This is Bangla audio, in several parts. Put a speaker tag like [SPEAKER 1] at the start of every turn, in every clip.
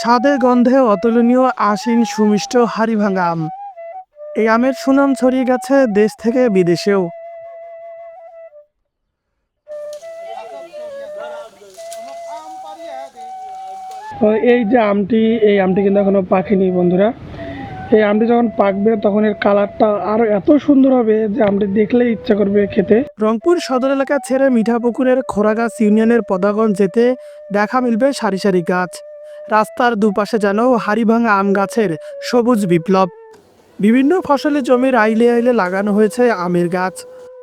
[SPEAKER 1] স্বাদে গন্ধে অতুলনীয় আশিন সুমিষ্ট হাড়িভাঙা আম। এই আমের সুনাম ছড়িয়ে গেছে দেশ থেকে বিদেশেও। এই যে আমটি এই আমটি কিন্তু এখনও পাকেনি বন্ধুরা। এই আমটি যখন পাকবে তখন এর কালারটা আরও এত সুন্দর হবে যে আমটি দেখলেই ইচ্ছা করবে খেতে। রংপুর সদর এলাকা ছেড়ে মিঠাপুকুরের খোরাগাছ ইউনিয়নের পদাগঞ্জ যেতে দেখা মিলবে সারি সারি গাছ। রাস্তার দুপাশে যেন হাড়িভাঙা আম গাছের সবুজ বিপ্লব। বিভিন্ন ফসলি জমির আইলে আইলে লাগানো হয়েছে আমের গাছ।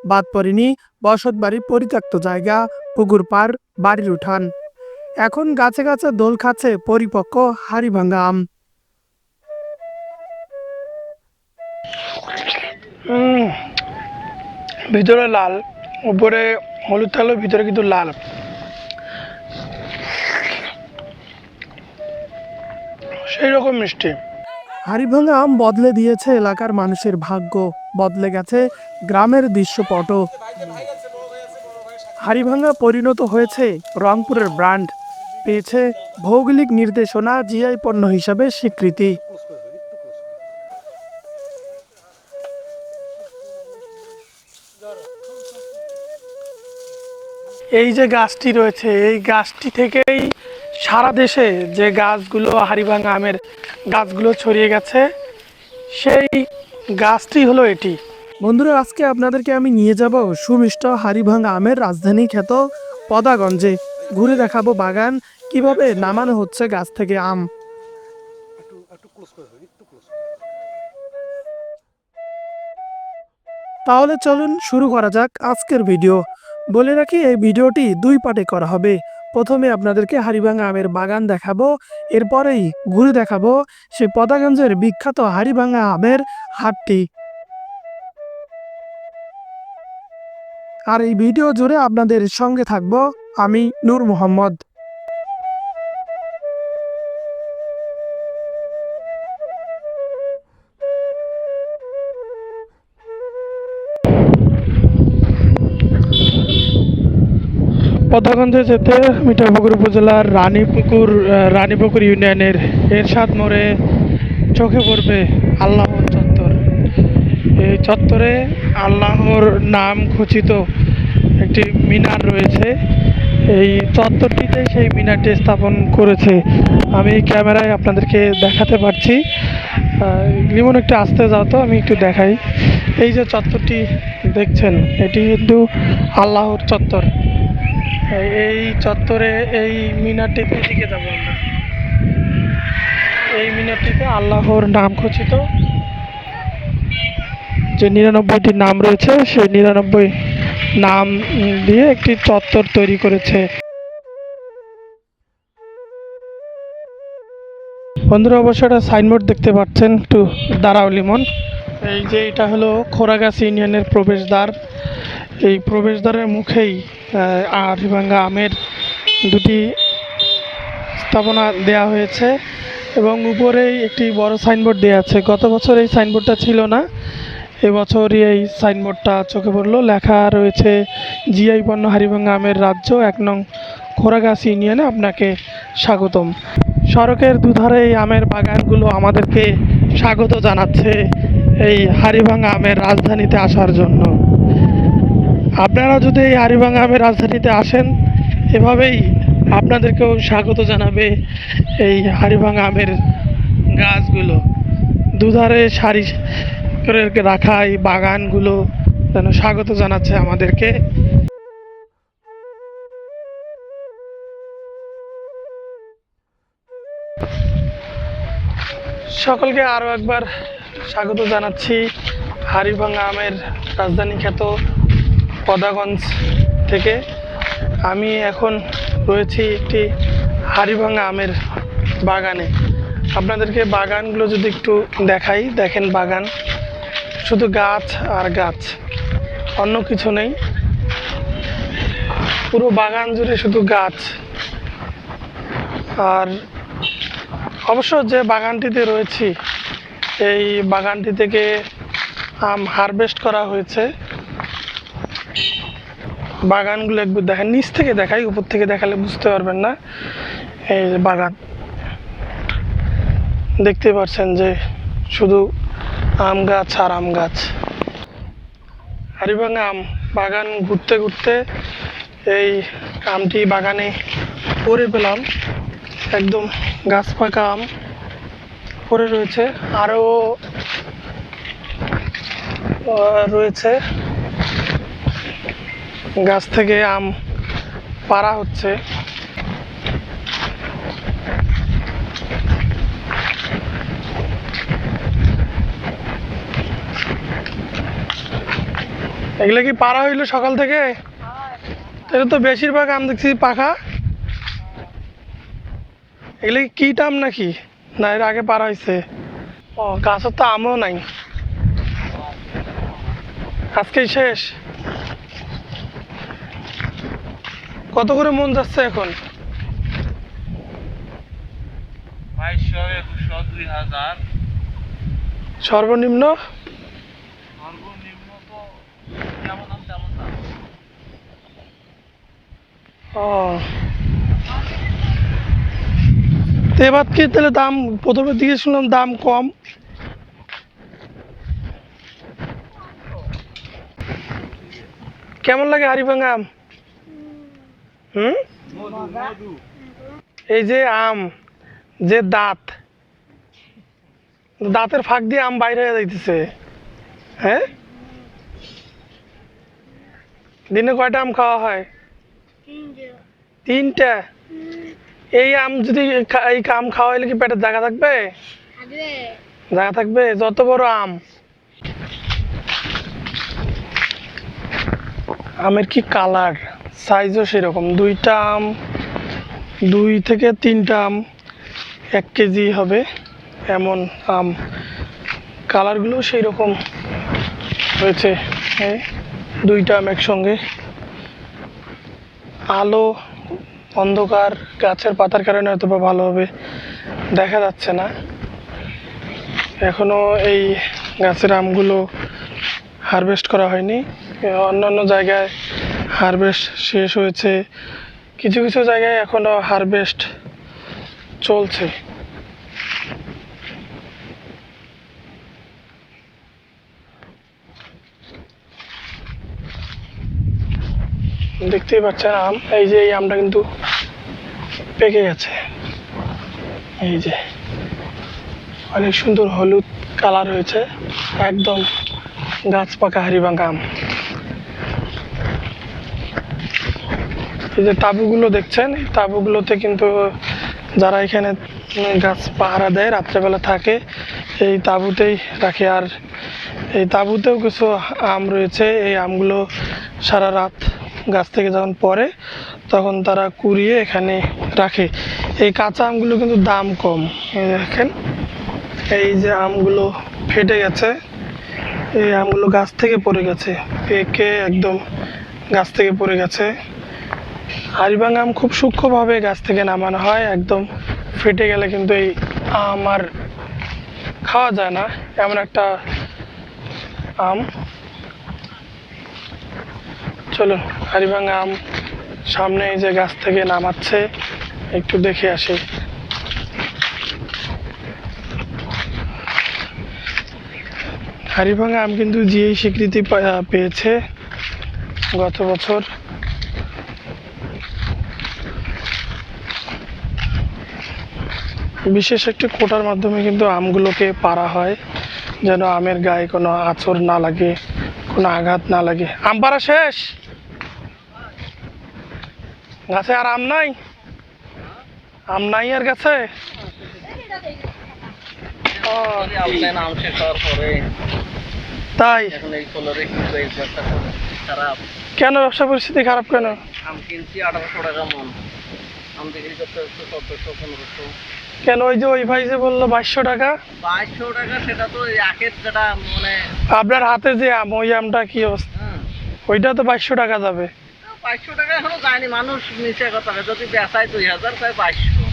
[SPEAKER 1] বাদ পড়েনি বসত বাড়ির পরিত্যক্ত জায়গা, পুকুর পার বাড়ির উঠান। এখন গাছে গাছে দোল খাচ্ছে পরিপক্ক হাড়িভাঙা আম। ভিতরে লাল, উপরে হলুদ থাকলেও ভিতরে কিন্তু লাল। সেই রকম মিষ্টি। হাড়িভাঙা আম বদলে দিয়েছে এলাকার মানুষের ভাগ্য। বদলে গেছে গ্রামের দৃশ্যপটও। হাড়িভাঙা পরিণত হয়েছে রংপুরের ব্র্যান্ড। পেয়েছে ভৌগোলিক নির্দেশনা, জিআই পণ্য হিসাবে স্বীকৃতি। এই যে গাছটি রয়েছে, এই গাছটি থেকেই সারা দেশে যে গাছগুলো হাড়িভাঙা আমের গাছগুলো ছড়িয়ে গেছে, সেই গাছটি হলো এটি। বন্ধুরা, আজকে আপনাদেরকে আমি নিয়ে যাব সুমিষ্ট হাড়িভাঙা আমের রাজধানী খ্যাত পদাগঞ্জে। ঘুরে দেখাবো বাগান, কীভাবে নামানো হচ্ছে গাছ থেকে আম। তাহলে চলুন শুরু করা যাক আজকের ভিডিও। বলে রাখি, এই ভিডিওটি দুই পার্টে করা হবে। প্রথমে আপনাদেরকে হাড়িভাঙা আমের বাগান দেখাবো, এরপরেই ঘুরে দেখাবো সে পদাগঞ্জের বিখ্যাত হাড়িভাঙা আমের হাটটি। আর এই ভিডিও জুড়ে আপনাদের সঙ্গে থাকব আমি নূর মোহাম্মদ। পদ্মাগঞ্জে যেতে মিঠাপুকুর উপজেলার রানীপুকুর রানীপুকুর ইউনিয়নের এরশাদ মোড়ে চোখে পড়বে আল্লাহর চত্বর। এই চত্বরে আল্লাহর নাম খচিত একটি মিনার রয়েছে। এই চত্বরটিতে সেই মিনারটি স্থাপন করেছে। আমি ক্যামেরায় আপনাদেরকে দেখাতে পারছি। লিমন, একটু আসতে যাও তো, আমি একটু দেখাই। এই যে চত্বরটি দেখছেন, এটি কিন্তু আল্লাহর চত্বর। এই- চত্বরে এই মিনারটিতে দিকে যাব আমরা। এই মিনারটিতে আল্লাহর নাম খচিত। যে নিরানব্বইটি নাম রয়েছে, সেই নিরানব্বই নাম দিয়ে একটি চত্বর তৈরি করেছে। বন্ধুরা, অবশ্য একটা সাইনবোর্ড দেখতে পাচ্ছেন, একটু দাঁড়াও লিমন। এই যে এটা হলো খোরাগাছ ইউনিয়নের প্রবেশদ্বার। এই প্রবেশদ্বারের মুখেই আরিভাঙ্গা আমের দুটি স্থাপনা দেয়া হয়েছে এবং উপরেই একটি বড় সাইনবোর্ড দেওয়া আছে। গত বছর এই সাইনবোর্ডটা ছিল না, এবছরই এই সাইনবোর্ডটা চোখে পড়ল। লেখা রয়েছে, জিআই পণ্য হারিভাঙ্গা আমের রাজ্য, এক নং খোরাগাছ ইউনিয়নে আপনাকে স্বাগতম। সড়কের দুধারে এই আমের বাগানগুলো আমাদেরকে স্বাগত জানাচ্ছে এই হারিভাঙ্গা আমের রাজধানীতে আসার জন্য। আপনারা যদি এই হারিভাঙ্গা আমের রাজধানীতে আসেন, এভাবেই আপনাদেরকেও স্বাগত জানাবে এই হারিভাঙ্গা আমের গাছগুলো। দুধারে সারি করে রাখা এই বাগানগুলো যেন স্বাগত জানাচ্ছে আমাদেরকে। সকলকে আরও একবার স্বাগত জানাচ্ছি হারিভাঙ্গা আমের রাজধানী খ্যাত পদাগঞ্জ থেকে আমি এখন রয়েছি একটি হাড়িভাঙা আমের বাগানে। আপনাদেরকে বাগানগুলো যদি একটু দেখাই, দেখেন বাগান। শুধু গাছ আর গাছ, অন্য কিছু নেই। পুরো বাগান জুড়ে শুধু গাছ। আর অবশ্য যে বাগানটিতে রয়েছি, এই বাগানটি থেকে আম হারভেস্ট করা হয়েছে। বাগানগুলো একবার দেখেন নিচ থেকে দেখাই, উপর থেকে দেখালে বুঝতে পারবেন না। এই যে বাগান। দেখতে পাচ্ছেন যে শুধু আম গাছ আর আম গাছ। হারিভাঙা আম, বাগান ঘুরতে ঘুরতে এই আমটি বাগানে পরে পেলাম। একদম গাছ পাকা আম পরে রয়েছে। আরও রয়েছে গাছ থেকে আম পাড়া হচ্ছে। এগুলো কি পাড়া হইল সকাল থেকে? এটা তো বেশিরভাগ আম দেখছি পাখা এগুলো কি কীট আম নাকি? না, এর আগে পাড়া হয়েছে ও, গাছের তো আমও নাই। আজকেই শেষ। কত করে মন যাচ্ছে এখন? সর্বনিম্ন? এবার কি তাহলে দাম প্রথমের দিকে শুনলাম দাম কম। কেমন লাগে হারিভাঙ্গা আম? হুম? এই যে আম, যে দাঁত। দাঁতের ফাঁক দিয়ে আম বাইরে হয়ে যাইতেছে। হ্যাঁ? দিনে কয়টা আম খাওয়া হয়? তিনটা। এই আম যদি এই আম খাওয়াইলে কি পেটের জায়গা থাকবে? জায়গা থাকবে? যত বড় আম। আমের কি কালার? সাইজও সেরকম। দুইটা আম, দুই থেকে তিনটা আম এক কেজি হবে এমন আম। কালারগুলো সেই রকম হয়েছে দুইটা আম একসঙ্গে। আলো, অন্ধকার, গাছের পাতার কারণে হয়তো বা ভালোভাবে দেখা যাচ্ছে না। এখনও এই গাছের আমগুলো হারভেস্ট করা হয়নি। অন্যান্য জায়গায় হারভেস্ট শেষ হয়েছে। কিছু কিছু জায়গায় এখনও হারভেস্ট চলছে। দেখতেই পাচ্ছেন আম, এই যে এই আমটা কিন্তু পেকে গেছে। এই যে, অনেক সুন্দর হলুদ কালার হয়েছে। একদম গাছ পাকা হারিভাঙ্গা আম। এই যে তাঁবুগুলো দেখছেন, এই তাঁবুগুলোতে কিন্তু যারা এখানে গাছ পাহারা দেয়, রাত্রেবেলা থাকে, এই তাঁবুতেই রাখে। আর এই তাঁবুতেও কিছু আম রয়েছে। এই আমগুলো সারা রাত গাছ থেকে যখন পড়ে, তখন তারা কুড়িয়ে এখানে রাখে। এই কাঁচা আমগুলো কিন্তু দাম কম। দেখেন, এই যে আমগুলো ফেটে গেছে, এই আমগুলো গাছ থেকে পড়ে গেছে। পেকে একদম গাছ থেকে পড়ে গেছে। হারিবাং আম খুব সূক্ষ্মভাবে গাছ থেকে নামানো হয়, একদম ফেটে গেলে কিন্তু এই আম আর খাওয়া যায় না, এমন একটা আম। চলুন হারিভাঙ্গা আম সামনে এই যে গাছ থেকে নামাচ্ছে, একটু দেখে আসি। হারিভাঙ্গা আম কিন্তু জিআই স্বীকৃতি পেয়েছে গত বছর। বিশেষ একটি কোটার মাধ্যমে কিন্তু আমগুলোকে পারা হয়, যেন আমের গায়ে কোনো আঁচড় না লাগে, কোনো আঘাত না লাগে। আম পাড়া শেষ! গাছে আর আম নাই? আম নাই আর গাছে? তাই? কেন ব্যবসা পরিস্থিতি খারাপ কেন?
[SPEAKER 2] আম কিনছি আঠারোশো টাকা মন। আম বিক্রি করতে চোদ্দশো, পনেরোশো।
[SPEAKER 1] কেন ওই যে ওই ভাই যে বলল বাইশশো টাকা?
[SPEAKER 2] বাইশশো টাকা সেটা তো একের যেটা মানে
[SPEAKER 1] আপনার হাতে যে আম ওই আমটা কি অবস্থা? ওইটা তো বাইশশো টাকা যাবে।
[SPEAKER 2] বাইশশো টাকা এখনও যায়নি মানুষ নিচে কথা। যদি বেচায় দুই হাজার তাই বাইশশো।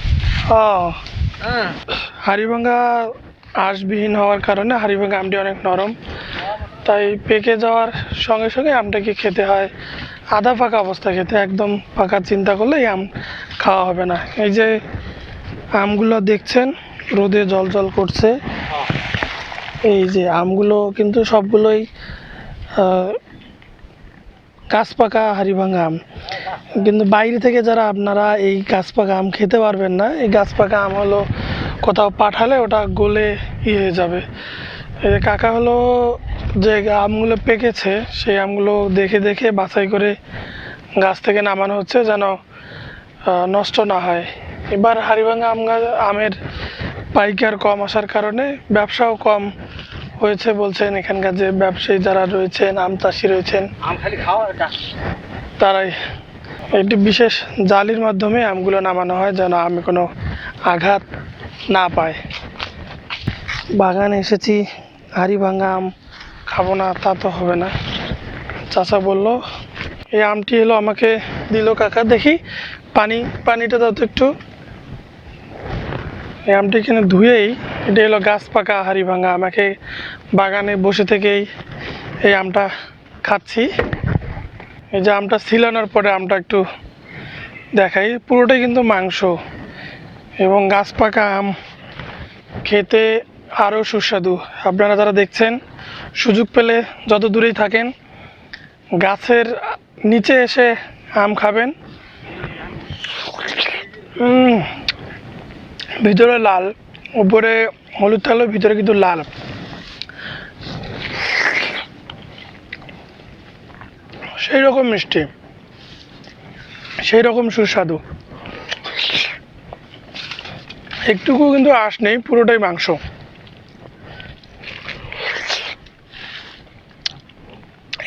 [SPEAKER 1] ও।
[SPEAKER 2] হ্যাঁ।
[SPEAKER 1] হাড়িভাঙ্গা আঁশবিহীন হওয়ার কারণে হাড়িভাঙ্গা আমটি অনেক নরম। তাই পেকে যাওয়ার সঙ্গে সঙ্গে আমটাকে খেতে হয়। আধা পাকা অবস্থা খেতে একদম পাকা চিন্তা করলে এই আম খাওয়া হবে না। এই যে আমগুলো দেখছেন? রোদে জল জল করছে। এই যে আমগুলো কিন্তু সবগুলোই আহ, গাছ পাকা হাড়িভাঙা আম। কিন্তু বাইরে থেকে যারা আপনারা এই গাছ পাকা আম খেতে পারবেন না এই গাছ পাকা আম হলো কোথাও পাঠালে ওটা গলে ইয়ে হয়ে যাবে। এই কাকা হলো যে আমগুলো পেকেছে সেই আমগুলো দেখে দেখে বাছাই করে গাছ থেকে নামানো হচ্ছে যেন নষ্ট না হয়। এবার হাড়িভাঙা আম আমের পাইকার কম আসার কারণে ব্যবসাও কম হয়েছে বলছেন এখানকার যে ব্যবসায়ী যারা রয়েছেন আম চাষি রয়েছেন। তারাই একটি বিশেষ জালির মাধ্যমে আমগুলো নামানো হয় যেন আমে কোনো আঘাত না পায়। বাগানে এসেছি হাড়ি ভাঙা আম খাব না তা তো হবে না। চাচা বলল এই আমটি এলো আমাকে দিল কাকা দেখি পানি পানিটা দাও তো একটু। এই আমটি কিনে ধুয়েই এটা হলো গাছ পাকা হাড়ি ভাঙা। আমাকে বাগানে বসে থেকেই এই আমটা খাচ্ছি। এই যে আমটা ছিলানোর পরে আমটা একটু দেখাই। পুরোটাই কিন্তু মাংস এবং গাছ পাকা আম খেতে আরও সুস্বাদু। আপনারা যারা দেখছেন, সুযোগ পেলে যত দূরেই থাকেন, গাছের নিচে এসে আম খাবেন। ভিতরে লাল, উপরে হলুদ থাকলেও ভিতরে কিন্তু লাল। সেই রকম মিষ্টি। সেই রকম সুস্বাদু। একটুকু কিন্তু আঁশ নেই, পুরোটাই মাংস।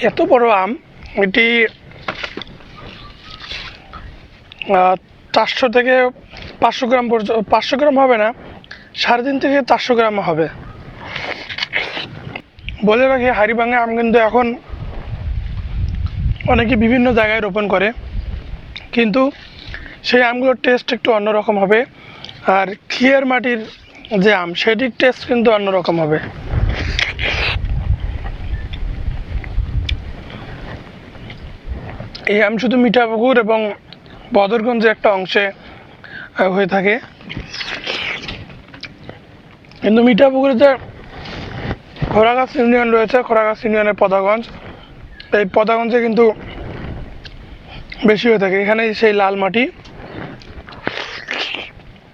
[SPEAKER 1] এত বড় আম, এটি চারশো থেকে পাঁচশো গ্রাম পর্যন্ত পাঁচশো গ্রাম হবে না, সাড়ে তিন থেকে চারশো গ্রাম হবে। বলে রাখি, হাড়িভাঙা আম কিন্তু এখন অনেকে বিভিন্ন জায়গায় রোপণ করে, কিন্তু সেই আমগুলোর টেস্ট একটু অন্যরকম হবে। আর খিয়ের মাটির যে আম, সেটির টেস্ট কিন্তু অন্যরকম হবে। এই আম শুধু মিঠাপুকুর এবং বদরগঞ্জের একটা অংশে হয়ে থাকে। কিন্তু মিঠাপুকুরে যে খোরাগাছ ইউনিয়ন রয়েছে খোরাগাছ ইউনিয়নের পদাগঞ্জ। এই পদাগঞ্জে কিন্তু বেশি হয়ে থাকে। এখানে সেই লাল মাটি।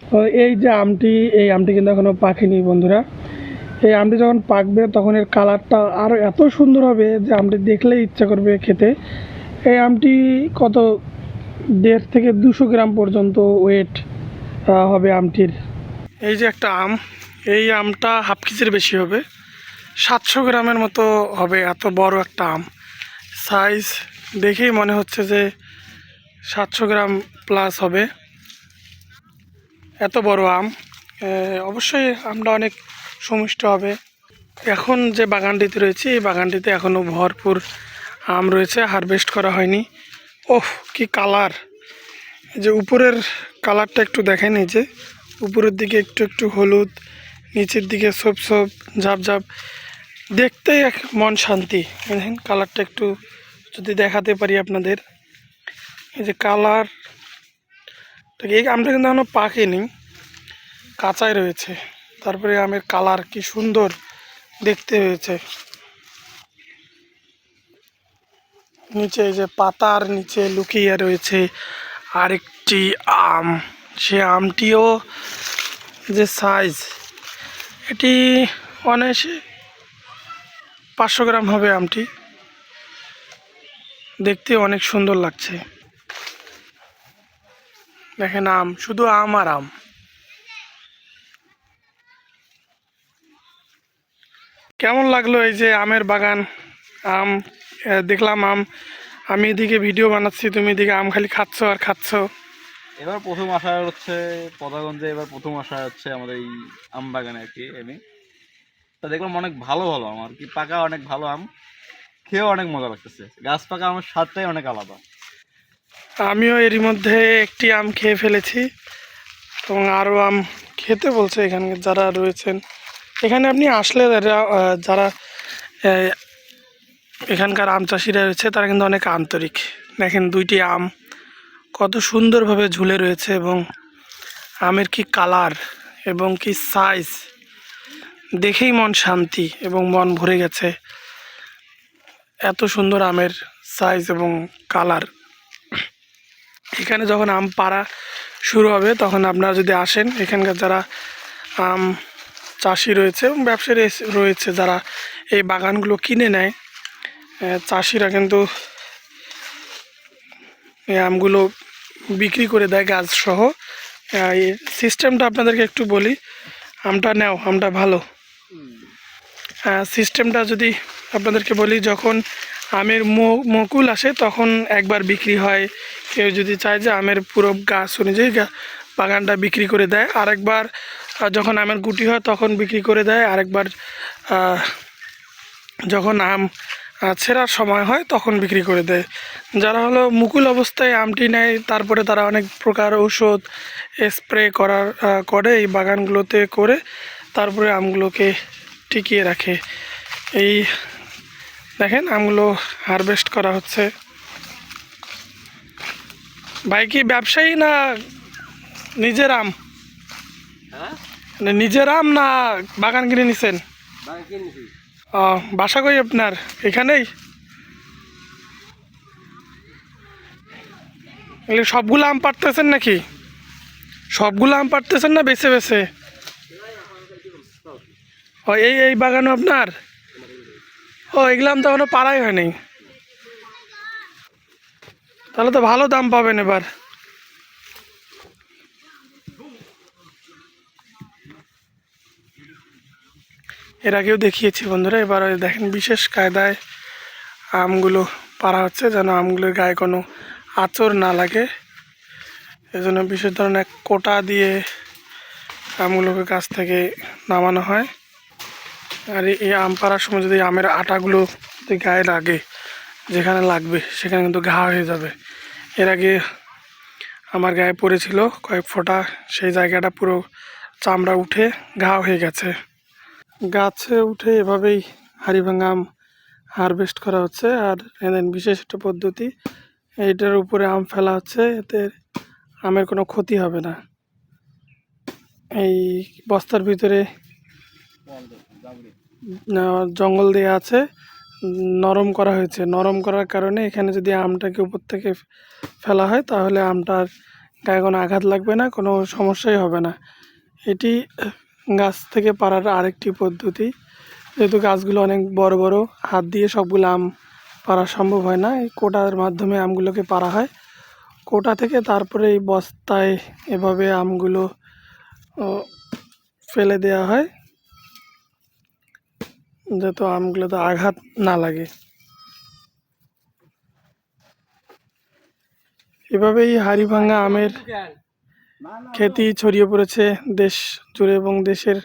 [SPEAKER 1] তো এই যে আমটি, এই আমটি কিন্তু এখনও পাকেনি বন্ধুরা। এই আমটি যখন পাকবে, তখন এর কালারটা আরও এত সুন্দর হবে যে আমটি দেখলেই ইচ্ছা করবে খেতে। এই আমটি কত দেড় থেকে দুশো গ্রাম পর্যন্ত ওয়েট হবে আমটির। এই যে একটা আম, এই আমটা হাফ কেজির বেশি হবে। সাতশো গ্রামের মতো হবে, এত বড় একটা আম। সাইজ দেখেই মনে হচ্ছে যে সাতশো গ্রাম প্লাস হবে। এত বড় আম অবশ্যই আমটা অনেক সুমিষ্ট হবে। এখন যে বাগানটিতে রয়েছে, এই বাগানটিতে এখনও ভরপুর আম রয়েছে হারভেস্ট করা হয়নি। ওহ কি কালার যে উপরের কালারটা একটু দেখেন এই যে। উপরের দিকে একটু একটু হলুদ, নিচের দিকে সব সব, ঝাপ ঝাপ। দেখতেই এক মন শান্তি। দেখেন, কালারটা একটু যদি দেখাতে পারি আপনাদের। এই যে কালার এই কিন্তু এখনও পাকেনি। কাঁচাই রয়েছে। তারপরে আমের কালার কি সুন্দর দেখতে হয়েছে। নিচে যে পাতার নিচে লুকিয়ে রয়েছে। আরেকটি আম। সে আমটিও যে সাইজ এটি অনায়াসে পাঁচশো গ্রাম হবে আমটি। দেখতে অনেক সুন্দর লাগছে। দেখেন আম, শুধু আম আর আম। কেমন লাগল এই যে আমের বাগান? আম দেখলাম আম। আমি এদিকে ভিডিও বানাচ্ছি, তুমি এদিকে আম খালি খাচ্ছ আর খাচ্ছ।
[SPEAKER 3] এবার প্রথম আসা হচ্ছে পদাগঞ্জে, এবার প্রথম আসা হচ্ছে আমাদের এই আম বাগানে আর কি, এমনি। তা দেখলাম অনেক ভালো ভালো আম আর কি, পাকা অনেক ভালো আম, খেয়েও অনেক মজা লাগতেছে। গাছ পাকা আমার স্বাদটাই অনেক আলাদা।
[SPEAKER 1] আমিও এরই মধ্যে একটি আম খেয়ে ফেলেছি এবং আরও আম খেতে বলছে এখানে যারা রয়েছেন। এখানে আপনি আসলে যারা এখানকার আম চাষিরা রয়েছে, তারা কিন্তু অনেক আন্তরিক। দেখেন দুইটি আম কত সুন্দরভাবে ঝুলে রয়েছে এবং আমের কি কালার এবং কি সাইজ দেখেই মন শান্তি এবং মন ভরে গেছে। এত সুন্দর আমের সাইজ এবং কালার। এখানে যখন আম পাড়া শুরু হবে, তখন আপনারা যদি আসেন, এখানকার যারা আম চাষি রয়েছে এবং ব্যবসায়ী রয়েছে- যারা এই বাগানগুলো কিনে নেয় চাষিরা কিন্তু আমগুলো বিক্রি করে দেয় গাছ সহ। এই সিস্টেমটা আপনাদেরকে একটু বলি, আমটা নেও, আমটা ভালো। সিস্টেমটা যদি আপনাদেরকে বলি, যখন আমের মকুল আসে, তখন একবার বিক্রি হয়। কেউ যদি চায় যে আমের পুরো গাছ অনুযায়ী বাগানটা বিক্রি করে দেয়। আরেকবার যখন আমের গুটি হয়, তখন বিক্রি করে দেয়। আরেকবার যখন আম ছেঁড়ার সময় হয় তখন বিক্রি করে দেয়। যারা হলো মুকুল অবস্থায় আমটি নেয় তারপরে তারা অনেক প্রকার ঔষধ স্প্রে করার করে এই বাগানগুলোতে করে তারপরে আমগুলোকে টিকিয়ে রাখে। এই দেখেন আমগুলো হারভেস্ট করা হচ্ছে। ভাই কি ব্যবসায়ী না নিজের আম?
[SPEAKER 2] হ্যাঁ?
[SPEAKER 1] মানে নিজের আম না বাগান কিনে নিছেন? বাসা কই আপনার? এখানেই? সবগুলো আম পাড়তেছেন নাকি? সবগুলো আম পারতেছেন না বেছে বেছে? ও, এই এই বাগানও আপনার? ও, এগুলো আম তো এখনও পাড়াই হয়নি। তাহলে তো ভালো দাম পাবেন এবার। এর আগেও দেখিয়েছি বন্ধুরা, এবার দেখেন বিশেষ কায়দায় আমগুলো পাড়া হচ্ছে, যেন আমগুলোর গায়ে কোনো আঁচড় না লাগে। এজন্য বিশেষ ধরনের কোটা দিয়ে আমগুলোকে গাছ থেকে নামানো হয়। আর এই আম পাড়ার সময় যদি আমের আটাগুলো যদি গায়ে লাগে, যেখানে লাগবে, সেখানে কিন্তু ঘা হয়ে যাবে। এর আগে আমার গায়ে পড়েছিল কয়েক ফোঁটা, সেই জায়গাটা পুরো চামড়া উঠে ঘা হয়ে গেছে। গাছে উঠে এভাবেই হাড়িভাঙা আম হারভেস্ট করা হচ্ছে। আর এদের বিশেষ একটা পদ্ধতি, এইটার উপরে আম ফেলা হচ্ছে। এতে আমের কোনো ক্ষতি হবে না। এই বস্তার ভিতরে জঙ্গল দেওয়া আছে, নরম করা হয়েছে। নরম করার কারণে এখানে যদি আমটাকে উপর থেকে ফেলা হয়, তাহলে আমটার গায়ে কোনো আঘাত লাগবে না, কোনো সমস্যাই হবে না। এটি গাছ থেকে পাড়ার আরেকটি পদ্ধতি। যেহেতু গাছগুলো অনেক বড় বড়, হাত দিয়ে সবগুলো আম পাড়া সম্ভব হয় না। এই কোটার মাধ্যমে আমগুলোকে পাড়া হয়। কোটা থেকে তারপরে এই বস্তায় এভাবে আমগুলো ফেলে দেওয়া হয়। যাতে আমগুলোতে আঘাত না লাগে। এভাবেই হাড়িভাঙা আমের খ্যাতি ছড়িয়ে পড়েছে, দেশ জুড়ে এবং দেশের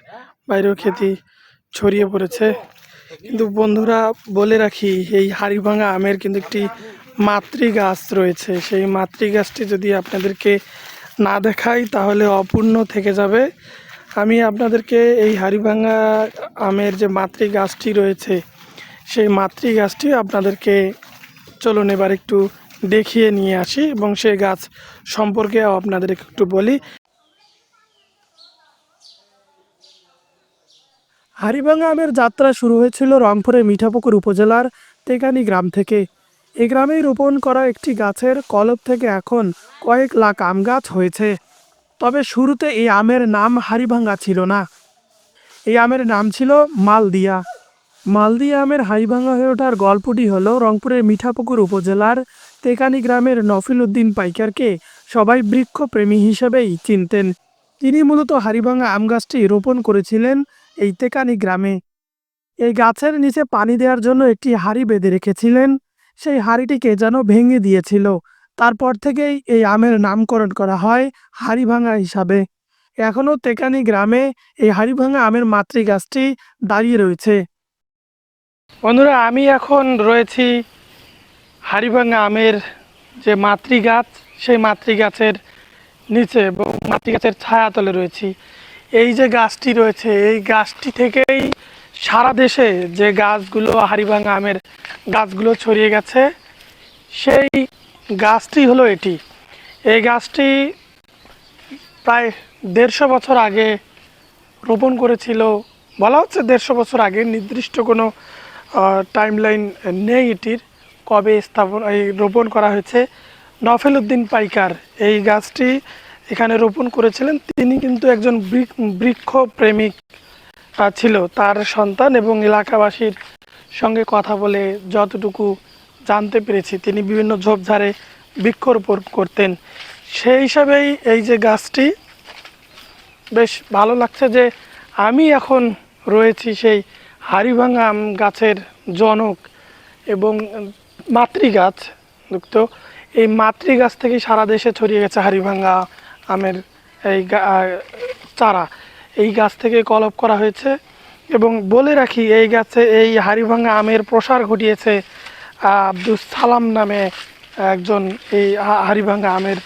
[SPEAKER 1] বাইরেও খ্যাতি ছড়িয়ে পড়েছে। কিন্তু বন্ধুরা, বলে রাখি, এই হাড়িভাঙা আমের কিন্তু একটি মাতৃ গাছ রয়েছে। সেই মাতৃ গাছটি যদি আপনাদেরকে না দেখাই, তাহলে অপূর্ণ থেকে যাবে। আমি আপনাদেরকে এই হাড়িভাঙা আমের যে মাতৃ গাছটি রয়েছে, সেই মাতৃ গাছটি আপনাদেরকে, চলুন এবার একটু দেখিয়ে নিয়ে আসি এবং সেই গাছ সম্পর্কে আপনাদের একটু বলি। হারিভাঙা আমের যাত্রা শুরু হয়েছিল রংপুরের মিঠাপুকুর উপজেলার তেকানি গ্রাম থেকে। এই গ্রামেই রোপণ করা একটি গাছের কলব থেকে এখন কয়েক লাখ আম গাছ হয়েছে। তবে শুরুতে এই আমের নাম হারিভাঙ্গা ছিল না। এই আমের নাম ছিল মালদিয়া। মালদিয়া আমের হারিভাঙ্গা হয়ে ওঠার গল্পটি হলো রংপুরের মিঠাপুকুর উপজেলার তেকানি গ্রামের নফিল উদ্দিন পাইকারকে সবাই বৃক্ষপ্রেমী হিসেবেই চিনতেন। তিনি মূলত হাড়িভাঙা আম গাছটি রোপণ করেছিলেন এই তেকানি গ্রামে। এই গাছের নিচে পানি দেওয়ার জন্য একটি হাড়ি বেঁধে রেখেছিলেন। সেই হাড়িটিকে যেন ভেঙে দিয়েছিল। তারপর থেকেই এই আমের নামকরণ করা হয় হাড়িভাঙা হিসাবে। এখনও তেকানি গ্রামে এই হাড়িভাঙা আমের মাতৃ গাছটি দাঁড়িয়ে রয়েছে। বন্ধুরা, আমি এখন রয়েছি হাড়িভাঙা আমের যে মাতৃ গাছ সেই মাতৃ গাছের নিচে এবং মাতৃ গাছের ছায়াতলে রয়েছি। এই যে গাছটি রয়েছে, এই গাছটি থেকেই সারা দেশে যে গাছগুলো, হাড়িভাঙা আমের গাছগুলো ছড়িয়ে গেছে, সেই গাছটি হলো এটি। এই গাছটি প্রায় দেড়শো বছর আগে রোপণ করেছিল, বলা হচ্ছে দেড়শো বছর আগে, নির্দিষ্ট কোনো টাইম লাইন নেই এটির। কবে স্থাপন, এই রোপণ করা হয়েছে? নফেল উদ্দিন পাইকার, এই গাছটি এখানে রোপণ করেছিলেন। তিনি কিন্তু একজন বৃক- বৃক্ষ প্রেমিক ছিল। তার সন্তান এবং এলাকাবাসীর সঙ্গে কথা বলে যতটুকু জানতে পেরেছি, তিনি বিভিন্ন ঝোপঝাড়ে বৃক্ষরোপণ করতেন। সেই হিসাবেই এই যে গাছটি, বেশ ভালো লাগছে যে আমি এখন রয়েছি সেই হাড়িভাঙা আম গাছের জনক এবং মাতৃগাছ তো এই মাতৃগাছ থেকেই সারা দেশে ছড়িয়ে গেছে হাড়িভাঙা আমের এই চারা। এই গাছ থেকে কলপ করা হয়েছে এবং বলে রাখি এই গাছে এই হাড়িভাঙা আমের প্রসার ঘটিয়েছে আহ, আব্দুস সালাম নামে একজন এই হা- হাড়িভাঙা আমের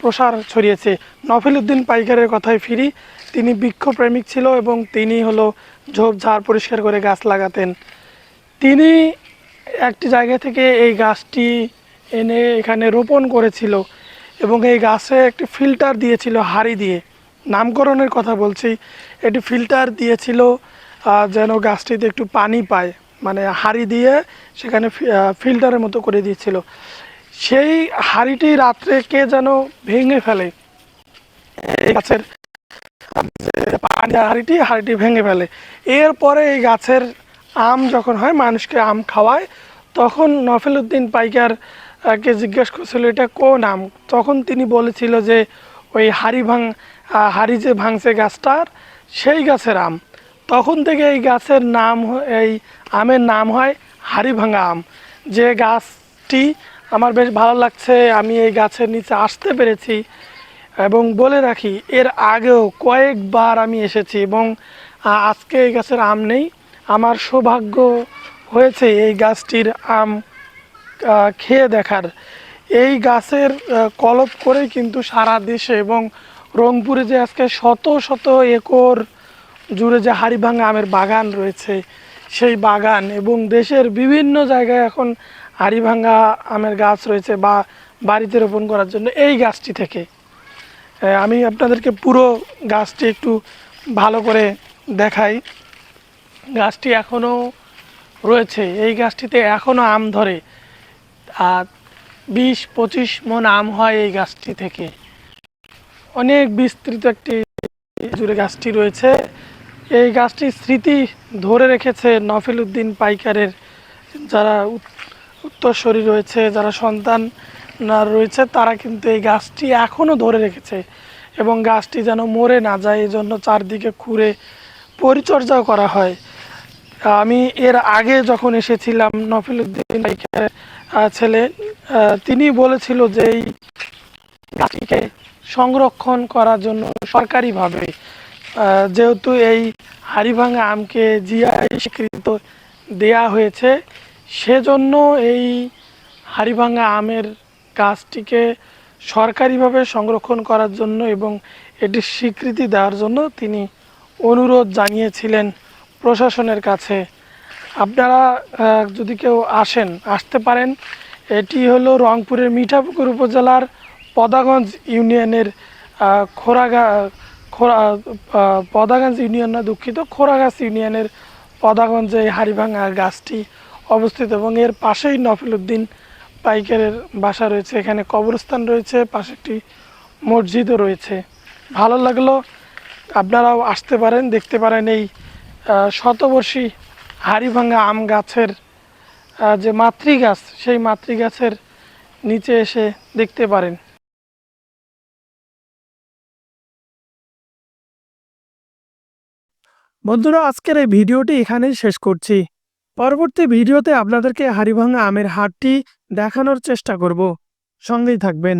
[SPEAKER 1] প্রসার ছড়িয়েছে। নফিল উদ্দিন পাইকারের কথায় ফিরি তিনি বৃক্ষপ্রেমিক ছিল এবং তিনি হলো ঝোপঝাড় পরিষ্কার করে গাছ লাগাতেন। তিনি একটি জায়গা থেকে এই গাছটি এনে এখানে রোপণ করেছিল এবং এই গাছে একটি ফিল্টার দিয়েছিল হাড়ি দিয়ে। নামকরণের কথা বলছি। এটি ফিল্টার দিয়েছিল যেন গাছটিতে একটু পানি পায়। মানে হাড়ি দিয়ে সেখানে ফিল্টারের মতো করে দিয়েছিল। সেই হাড়িটি রাত্রে কে যেন ভেঙে ফেলে। গাছের পানি, হাড়িটি হাড়িটি ভেঙে ফেলে। এরপরে এই গাছের আম যখন হয়, মানুষকে আম খাওয়ায়, তখন নফেল উদ্দিন পাইকার কে জিজ্ঞেস করছিল, এটা কোন আম? তখন তিনি বলেছিল যে, ওই হাড়ি ভাঙ, হাড়ি যে ভাঙছে গাছটার, সেই গাছের আম। তখন থেকে এই গাছের নাম এই আমের নাম হয় হাড়ি ভাঙা আম। যে গাছটি আমার বেশ ভালো লাগছে, আমি এই গাছের নিচে আসতে পেরেছি এবং বলে রাখি, এর আগেও কয়েকবার আমি এসেছি এবং আজকে এই গাছের আম নেই। আমার সৌভাগ্য হয়েছে এই গাছটির আম খেয়ে দেখার। এই গাছের কলপ করেই কিন্তু সারা দেশে এবং রংপুরে যে আজকে শত শত একর জুড়ে যে হাড়িভাঙা আমের বাগান রয়েছে, সেই বাগান এবং দেশের বিভিন্ন জায়গায় এখন হাড়িভাঙা আমের গাছ রয়েছে বা বাড়িতে রোপণ করার জন্য এই গাছটি থেকে। আমি আপনাদেরকে পুরো গাছটি একটু ভালো করে দেখাই। গাছটি এখনও রয়েছে। এই গাছটিতে এখনও আম ধরে। আর বিশ পঁচিশ মন আম হয় এই গাছটি থেকে। অনেক বিস্তৃত একটি জুড়ে গাছটি রয়েছে। এই গাছটির স্মৃতি ধরে রেখেছে নফিল উদ্দিন পাইকারের যারা উত- উত্তরসূরি রয়েছে, যারা সন্তান না রয়েছে, তারা কিন্তু এই গাছটি এখনও ধরে রেখেছে। এবং গাছটি যেন মরে না যায় এই জন্য চারদিকে খুঁড়ে পরিচর্যাও করা হয়। আমি এর আগে যখন এসেছিলাম নফিল উদ্দিন ছেলে তিনি বলেছিল যে এই গাছটিকে সংরক্ষণ করার জন্য সরকারিভাবে যেহেতু এই হাড়িভাঙা আমকে জিআই স্বীকৃত দেয়া হয়েছে, সেজন্য এই হাড়িভাঙা আমের গাছটিকে সরকারিভাবে সংরক্ষণ করার জন্য এবং এটির স্বীকৃতি দেওয়ার জন্য তিনি অনুরোধ জানিয়েছিলেন। প্রশাসনের কাছে। আপনারা যদি কেউ আসেন, আসতে পারেন, এটি হলো রংপুরের মিঠাপুকুর উপজেলার পদাগঞ্জ ইউনিয়নের খোরাগা, খোরা পদাগঞ্জ ইউনিয়ন না, দুঃখিত, খোরাগাছ ইউনিয়নের পদাগঞ্জে এই হাড়িভাঙা গাছটি অবস্থিত এবং এর পাশেই নফিল উদ্দিন পাইকারের বাসা রয়েছে। এখানে কবরস্থান রয়েছে, পাশে একটি মসজিদও রয়েছে। ভালো লাগল, আপনারাও আসতে পারেন, দেখতে পারেন এই শতবর্ষী হাড়িভাঙা আম গাছের যে মাতৃগাছ, সেই মাতৃগাছের নিচে এসে দেখতে পারেন। বন্ধুরা, আজকের এই ভিডিওটি এখানেই শেষ করছি। পরবর্তী ভিডিওতে আপনাদেরকে হাড়িভাঙা আমের হাটটি দেখানোর চেষ্টা করব। সঙ্গেই থাকবেন।